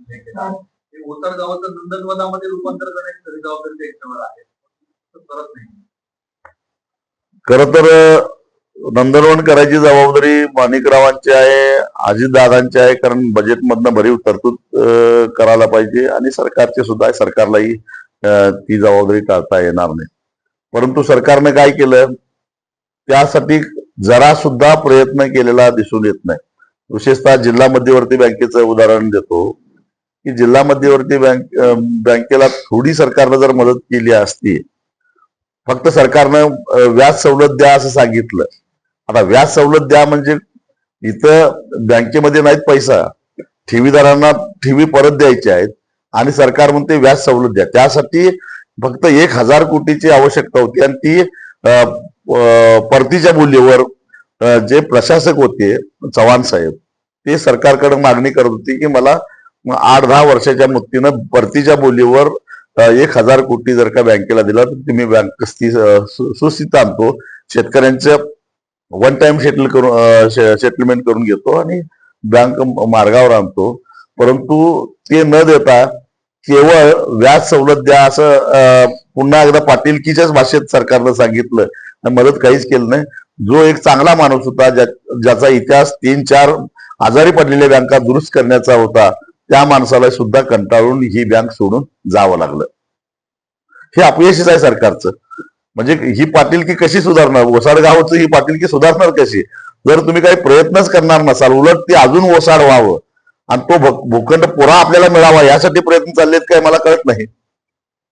हे ओतर गावाचं नंदनवनामध्ये रूपांतर करण्याची खरी जबाबदारी त्यांच्यावर आहे. करत नाही. खर तर नंदनवन करायची जबाबदारी माणिकरावांची आहे अजितदादांची आहे कारण बजेटमधनं भरीव तरतूद करायला पाहिजे आणि सरकारची सुद्धा आहे. सरकारलाही ती जबाबदारी टाळता येणार नाही. परंतु सरकारने काय केलं? त्यासाठी जरा सुद्धा प्रयत्न केलेला दिसून येत नाही. विशेषतः जिल्हा मध्यवर्ती बँकेचं उदाहरण देतो. की जिल्हा मध्यवर्ती बँक बँकेला थोडी सरकारनं जर मदत केली असती फक्त सरकारनं व्याज सवलत द्या असं सांगितलं. आता व्याज सवलत द्या म्हणजे इथं बँकेमध्ये नाहीत पैसा. ठेवीदारांना ठेवी परत द्यायच्या आहेत आणि सरकार म्हणते व्याज सवलत द्या. त्यासाठी फक्त एक हजार कोटीची आवश्यकता होती आणि ती परतीच्या मूल्यवर जे प्रशासक होते चव्हाण साहेब ते सरकारकडे मागणी करत होती की मला आठ दहा वर्षाच्या मुक्तीनं परतीच्या बोलीवर एक हजार कोटी जर का बँकेला दिला तर तुम्ही बँक सु- सुस्थित आणतो. शेतकऱ्यांचं वन टाइम सेटल करून सेटलमेंट करून घेतो आणि बँक मार्गावर आणतो. परंतु ते न देता केवळ व्याज सवलत द्या असं पुन्हा एकदा पाटीलकीच्याच भाषेत सरकारनं सांगितलं. आणि मदत काहीच केलं नाही. जो एक चांगला माणूस होता ज्या- ज्याचा इतिहास तीन चार आजारी पडलेल्या बँका दुरुस्त करण्याचा होता त्या माणसाला सुद्धा कंटाळून ही बँक सोडून जावं लागलं. हे अपयशच आहे सरकारचं. म्हणजे ही पाटीलकी कशी सुधारणार? ओसाड गावाचं ही पाटीलकी सुधारणार कशी? जर तुम्ही काही प्रयत्नच करणार नसाल उलट ती अजून ओसाड व्हावं आणि तो भूखंड पुरा आपल्याला मिळावा यासाठी प्रयत्न चाललेत काय? मला कळत नाही.